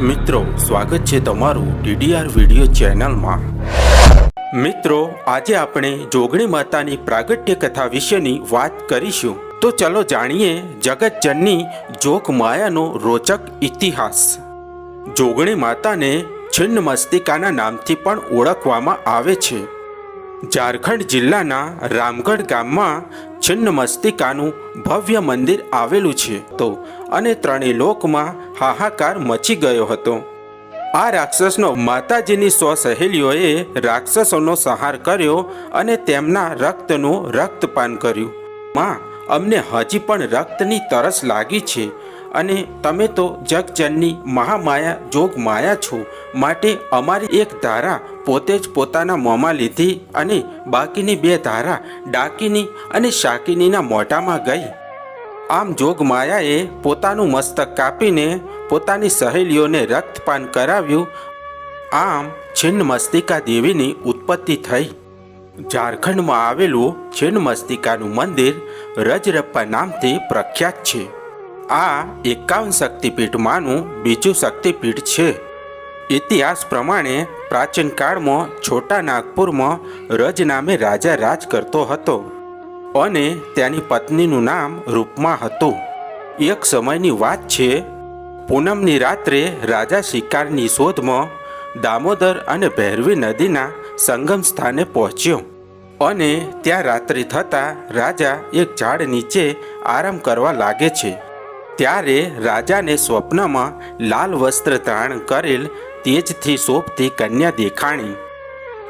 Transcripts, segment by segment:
મિત્રો, સ્વાગત છે તમારું ડીડીઆર વીડિયો ચેનલમાં. મિત્રો, આજે આપણે જોગણી માતાની પ્રાગટ્ય કથા વિશેની વાત કરીશું. તો ચલો જાણીએ જગતજનની જોગ માયાનો રોચક ઇતિહાસ. જોગણી માતાને છિન્ન મસ્તિકાના નામથી પણ ઓળખવામાં આવે છે. ઝારખંડ જિલ્લાના રામગઢ ગામમાં છિન્ન મસ્તિકાનું ભવ્ય મંદિર આવેલું છે તો અને ત્રણેય લોકમાં હાહાકાર મચી ગયો હતો. આ રાક્ષસનો માતાજીની સો સહેલીઓએ રાક્ષસોનો સંહાર કર્યો અને તેમના રક્તનું રક્તપાન કર્યું. માં, અમને હજી પણ રક્તની તરસ લાગી છે. અને તમે તો જગજનની મહામાયા જોગ માયા છો. માટે અમારી એક ધારા પોતે જ પોતાના મોંમાં લીધી અને બાકીની બે ધારા ડાકીની અને શાકિનીના મોઢામાં ગઈ. આમ જોગ માયાએ પોતાનું મસ્તક કાપીને પોતાની સહેલીઓને રક્તપાન કરાવ્યું. આમ છિન્નમસ્તિકા દેવીની ઉત્પત્તિ થઈ. ઝારખંડમાં આવેલું છિન્નમસ્તિકાનું મંદિર રજરપ્પા નામથી પ્રખ્યાત છે. આ એકાવન શક્તિપીઠમાંનું બીજું શક્તિપીઠ છે. ઇતિહાસ પ્રમાણે પ્રાચીન કાળમાં છોટા નાગપુરમાં રજ નામે રાજા રાજ કરતો હતો અને તેની પત્નીનું નામ રૂપમાં હતું. એક સમયની વાત છે, પૂનમની રાત્રે રાજા શિકારની શોધમાં દામોદર અને ભૈરવી નદીના સંગમ સ્થાને પહોંચ્યો અને ત્યાં રાત્રિ થતાં રાજા એક ઝાડ નીચે આરામ કરવા લાગે છે. ત્યારે રાજાને સ્વપ્નમાં લાલ વસ્ત્ર ધારણ કરેલ તેજથી શોભતી કન્યા દેખાણી.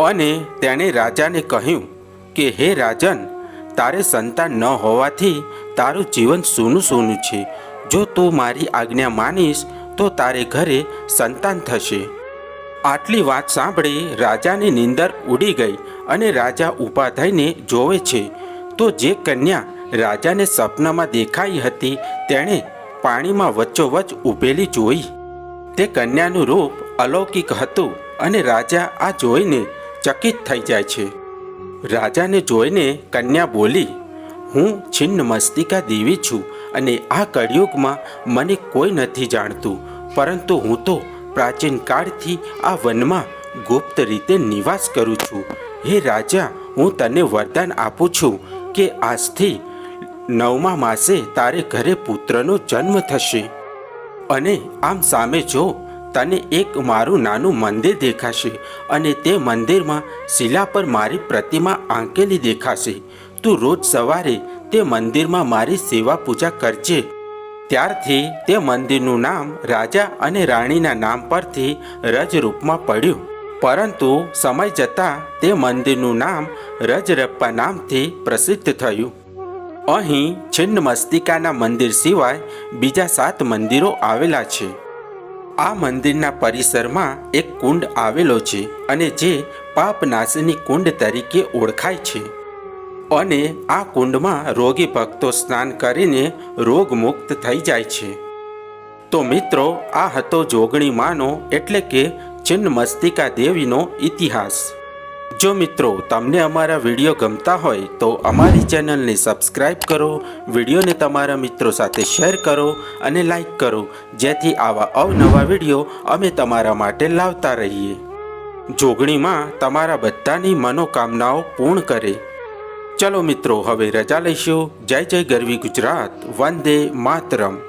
અને તેણે રાજાને કહ્યું કે, હે રાજન, તારે સંતાન ન હોવાથી તારું જીવન સૂનું સૂનું છે. જો તું મારી આજ્ઞા માનીશ, તો તારે ઘરે સંતાન થશે. આટલી વાત સાંભળી રાજાની નીંદર ઉડી ગઈ અને રાજા ઊભા જોવે છે. તો જે કન્યા રાજાને સપનામાં દેખાઈ હતી, તેણે પાણીમાં વચ્ચોવચ્ચ ઊભેલી જોઈ. તે કન્યાનું રૂપ અલૌકિક હતું અને રાજા આ જોઈને ચકિત થઈ જાય છે. રાજાને જોઈને કન્યા બોલી, હું છિન્ન મસ્તિકા દેવી છું અને આ કળિયુગમાં મને કોઈ નથી જાણતું, પરંતુ હું તો પ્રાચીન કાળથી આ વનમાં ગુપ્ત રીતે નિવાસ કરું છું. હે રાજા, હું તને વરદાન આપું છું કે આજથી નવમા માસે તારે ઘરે પુત્રનો જન્મ થશે. અને આમ સામે જો તને એક મારું નાનું મંદિર દેખાશે અને તે મંદિરમાં શિલા પર મારી પ્રતિમા આંકેલી દેખાશે, તું રોજ સવારે તે મંદિરમાં મારી સેવા પૂજા કરજે. ત્યારથી તે મંદિરનું નામ રાજા અને રાણીના નામ પરથી રજરૂપમાં પડ્યું. પરંતુ સમય જતાં તે મંદિરનું નામ રજરપ્પા નામથી પ્રસિદ્ધ થયું. અહીં છિન્નમસ્તિકાના મંદિર સિવાય બીજા સાત મંદિરો આવેલા છે. આ મંદિરના પરિસરમાં એક કુંડ આવેલો છે અને જે પાપનાશની કુંડ તરીકે ઓળખાય છે. અને આ કુંડમાં રોગી ભક્તો સ્નાન કરીને રોગમુક્ત થઈ જાય છે. તો મિત્રો, આ હતો જોગણી માનો એટલે કે છિન્નમસ્તિકા દેવીનો ઇતિહાસ. જો મિત્રો તમને અમારા વીડિયો ગમતા હોય તો અમારી ચેનલને સબસ્ક્રાઈબ કરો, વિડીયોને તમારા મિત્રો સાથે શેર કરો અને લાઈક કરો, જેથી આવા અવનવા વીડિયો અમે તમારા માટે લાવતા રહીએ. જોગણીમાં તમારા બધાની મનોકામનાઓ પૂર્ણ કરે. ચલો મિત્રો, હવે રજા લઈશું. જય જય ગરવી ગુજરાત. વંદે માતરમ.